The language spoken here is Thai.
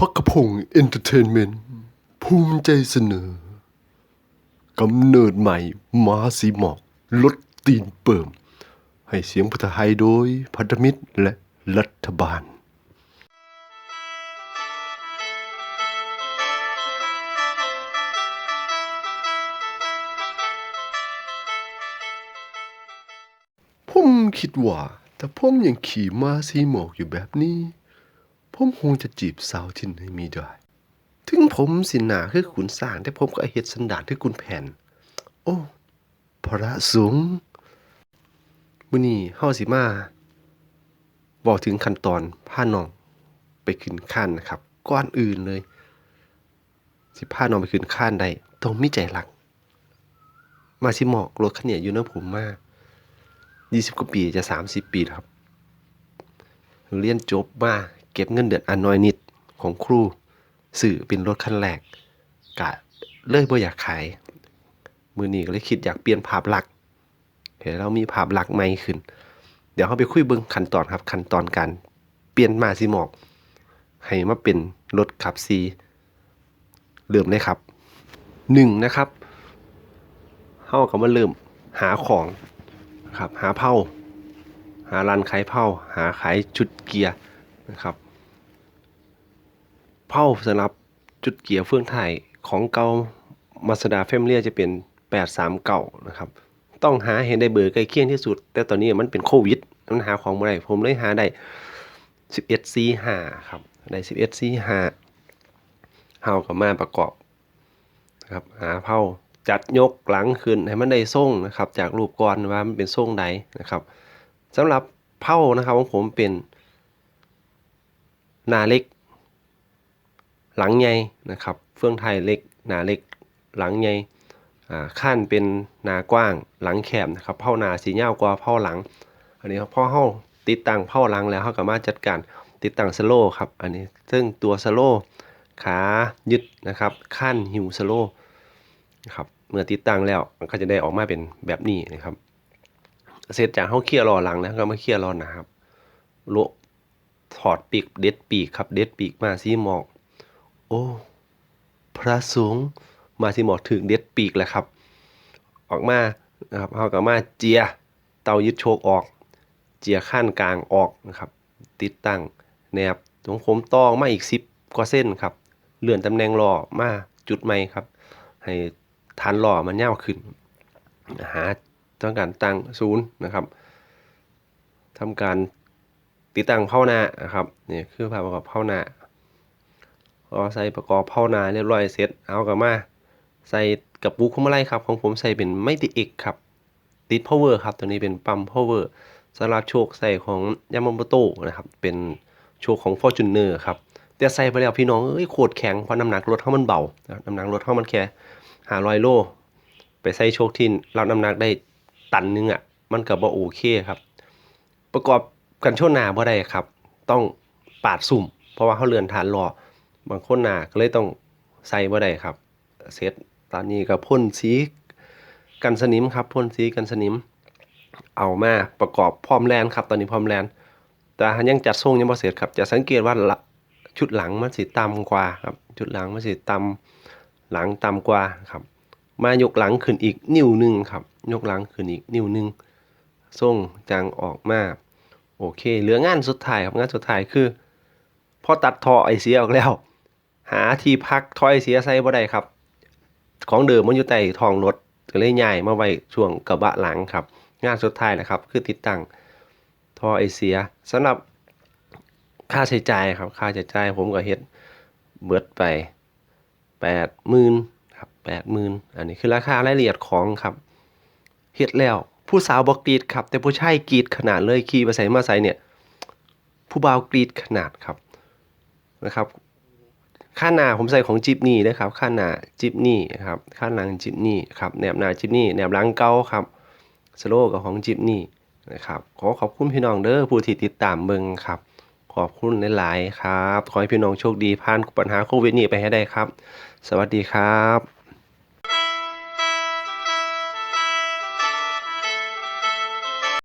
พักกระพงเอนเตอร์เทนเมนต์ภูมิใจเสนอกำเนิดใหม่มาสีหมอกลดตีนเปิม ให้เสียงพุทธไทยโดยพันธมิตรและรัฐบาลผมคิดว่าถ้าผมยังขี่ม้าสีหมอกอยู่แบบนี้ ผมคงจะจีบสาวที่ไหนมีได้ ถึงผมสิหนาคือขุนสร้างแต่ผมก็เฮ็ดสันดานคือคุณแผ่น โอ้พระสูงมื้อนี้เฮาสิมาบอกถึงขั้นตอนพาน้องไปขึ้นขั้นนะครับก่อนอื่นเลย สิพาน้องไปขึ้นขั้นได้ต้องมีใจรัก มาสิหมอกรถคันเนี้ยอยู่นำผมมา20กว่าปีจะ 30 ปีแล้วครับ เรียนจบมา เก็บเงินเดือนอันน้อยนิดของครูสื่อเป็นรถคันแรกกะเลยบ่อยากขาย มือนี้ก็เลยคิดอยากเปลี่ยนภาพลักษณ์เห็นเรามีภาพลักษณ์ใหม่ขึ้น เดี๋ยวเขาไปคุยเบิ่งขั้นตอนครับขั้นตอนการเปลี่ยนมาซีหมอกให้มาเป็นรถขับซีเริ่มเลยครับหนึ่งนะครับเฮาก็มาเริ่มหาของนะครับหาเผาหาร้านขายเผาหาขายชุดเกียร์นะครับ เผาสำหรับจุดเกียร์เฟื่องไทยของเก่ามาสดาเฟมเลียจะเป็น 839 นะครับ ต้องหาเห็นได้เบอร์ใกล้เคียงที่สุด แต่ตอนนี้มันเป็นโควิดมันหาของบ่ได้ ผมเลยหาได้ 1145 ครับ ได้ 1145เฮาก็มาประกอบนะครับหาเผาจัดยกหลังขึ้นให้มันได้ทรงนะครับ จากรูปก่อนว่ามันเป็นทรงใดนะครับสำหรับเผานะครับของผมเป็นนาเล็ก หลังใหญ่นะครับเฟื่องไทยเล็กหนาเล็กหลังใหญ่อ่าข้นเป็นหนากว้างหลังแคบนะครับเผาหนาสียากว่าเผาหลัง อันนี้พอเฮาติดตั้งเผาหลังแล้วเฮาก็มาจัดการติดตั้งสโลว์ครับอันนี้ซึ่งตัวสโลว์ขายึดนะครับขั้นหิวสโลว์นะครับเมื่อติดตั้งแล้วมันก็จะได้ออกมาเป็นแบบนี้นะครับ เสร็จจากเฮาเคลียร์ล้อหลังแล้วก็มาเคลียร์ล้อหน้าครับโลถอดปีกเด็ดปีกครับเด็ดปีกมาสีหมอก โอ้ พระสงฆ์มาสิหมอถึงเด็ดปีกแล้วครับ ออกมานะครับเฮาก็มาเจีย เตายึดโชคออก เจียขั้นกลางออกนะครับ ติดตั้งแนบตรงผมตองมาอีก10กว่าเส้นครับ เลื่อนตำแหน่งล้อมาจุดใหม่ครับ ให้ฐานล้อมันยาวขึ้น หาต้องการตั้งศูนย์นะครับทำการติดตั้งเผาหน้านะครับนี่คือภาพประกอบเผาหน้า พอใส่ประกอบเผานาเรียบร้อยเสร็จเอากลับมา ใส่กับบุกคุมอะไรครับ ของผมใส่เป็นไม่ติเอกครับติด power ครับ ตัวนี้เป็นปั๊ม power สำหรับโชคใส่ของยามาโมโตะนะครับ เป็นโชคของ Fortuner ครับแต่ใส่ไปแล้วพี่น้องเอ้ยโคตรแข็งเพราะน้ำหนักรถเท่ามันเบา น้ำหนักรถเท่ามันแค่หาร้อยโล ไปใส่โชคที่รับน้ำหนักได้ตันนึงอะ มันก็บ่โอเคครับ ประกอบกันชนหนาบ่ได้ครับ ต้องปาดสุ่ม เพราะว่าเขาเลื่อนฐานล้อ บางคนหนาก็เลยต้องใส่บ่ได้ครับเสร็จตอนนี้ก็พ่นสีกันสนิมครับพ่นสีกันสนิม เอามาประกอบพร้อมแลนครับ ตอนนี้พร้อมแลนแต่ยังจัดทรงยังบ่เสร็จครับ จะสังเกตว่าชุดหลังมันสิต่ำกว่าครับ ชุดหลังมันสิต่ำหลังต่ำกว่าครับ มายกหลังขึ้นอีกนิ้วหนึ่งครับ ยกหลังขึ้นอีกนิ้วหนึ่งทรงจางออกมาโอเค เหลืองานสุดท้ายครับงานสุดท้ายคือพอตัดท่อไอเสียออกแล้ว หาที่พักท่อไอเสียใส่บ่ได้ครับ ของเดิมมันอยู่ใต้ท้องรถก็เลยย้ายมาไว้ช่วงกระบะหลังครับ งานสุดท้ายนะครับ คือติดตั้งท่อไอเสียสำหรับค่าใช้จ่ายครับ ค่าใช้จ่ายผมก็เฮ็ดเบิดไป80,000ครับ80,000อันนี้คือราคารายละเอียดของครับเฮ็ดแล้ว ผู้สาวบ่กรีดครับ แต่ผู้ชายกรีดขนาดเลยขี่ไปใส่มาใส่เนี่ย ผู้บ่าวกรีดขนาดครับนะครับ ข้าหน้าผมใส่ของจิบนี่นะครับข้าหน้าจิบนี่ครับข้าหลังจิบนี่ครับแนบหน้าจิบนี่แนบหลังเก้าครับสโลกับของจิบนี่นะครับขอขอบคุณพี่น้องเด้อผู้ที่ติดตามเบิงครับ ขอบคุณหลายๆครับ ขอให้พี่น้องโชคดีผ่านปัญหาโควิดนี้ไปให้ได้ครับ สวัสดีครับ